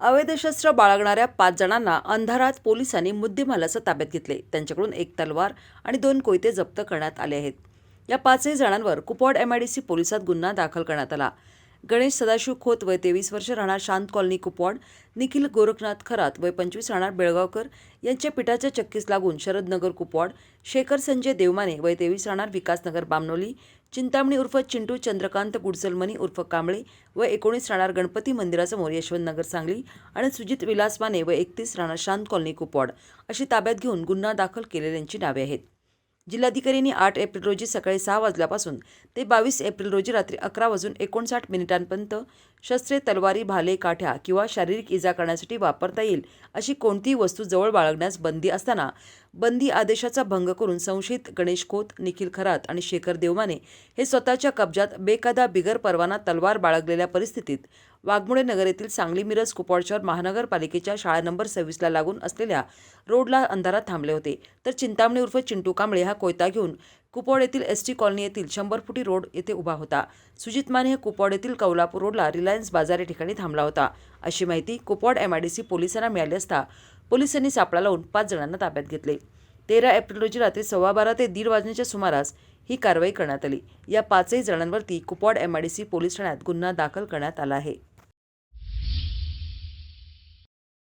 अवैध शस्त्र बाळगणाऱ्या पाच जणांना अंधारात पोलिसांनी मुद्देमालाचं ताब्यात घेतले. त्यांच्याकडून एक तलवार आणि दोन कोयते जप्त करण्यात आले आहेत. या पाचही जणांवर कुपवाड एमआयडीसी पोलिसात गुन्हा दाखल करण्यात आला. गणेश सदाशिव खोत वय तेवीस वर्ष राहणार शांत कॉलनी कुपवाड निखिल गोरखनाथ खरात वय पंचवीस राहणार बेळगावकर यांच्या पिठाच्या चक्कीस लागून शरदनगर कुपवाड शेखर संजय देवमाने वय तेवीस राहणार विकासनगर बामनोली चिंतामणी उर्फ चिंटू चंद्रकांत गुडसलमणी उर्फ कांबळे व एकोणीस राहणार गणपती मंदिरासमोर यशवंतनगर सांगली आणि सुजित विलास माने व एकतीस राहणार शांत कॉलनी कुपवाड अशी ताब्यात घेऊन गुन्हा दाखल केलेल्यांची नावे आहेत. जिल्हाधिकाऱ्यांनी आठ एप्रिल रोजी सकाळी सहा वाजल्यापासून ते बावीस एप्रिल रोजी रात्री अकरा वाजून एकोणसाठ मिनिटांपर्यंत शस्त्रे तलवारी भाले काठ्या किंवा शारीरिक इजा करण्यासाठी वापरता येईल अशी कोणतीही वस्तू जवळ बाळगण्यास बंदी असताना बंदी आदेशाचा भंग करून संशयित गणेश खोत निखिल खरात आणि शेखर देवमाने हे स्वतःच्या कब्जात बेकायदा बिगर परवाना तलवार बाळगलेल्या परिस्थितीत वाघमोडे नगर येथील सांगली मिरज कुपवाडशहर महानगरपालिकेच्या शाळा नंबर सव्वीसला लागून असलेल्या रोडला अंधारात थांबले होते. तर चिंतामणी उर्फ चिंटू कांबळे हा कोयता घेऊन कुपवाड येथील एस टी कॉलनी येथील शंभर फुटी रोड येथे उभा होता. सुजित माने हे कुपवाड येथील कौलापूर रोडला रिलायन्स बाजार या ठिकाणी थांबला होता. अशी माहिती कुपवाड एमआयडीसी पोलिसांना मिळाली असता पोलिसांनी सापळा लावून पाच जणांना ताब्यात घेतले. तेरा एप्रिल रोजी रात्री सव्वा बारा ते दीड वाजण्याच्या सुमारास ही कारवाई करण्यात आली. या पाचही जणांवरती कुपवाड एमआयडीसी पोलीस ठाण्यात गुन्हा दाखल करण्यात आला आहे.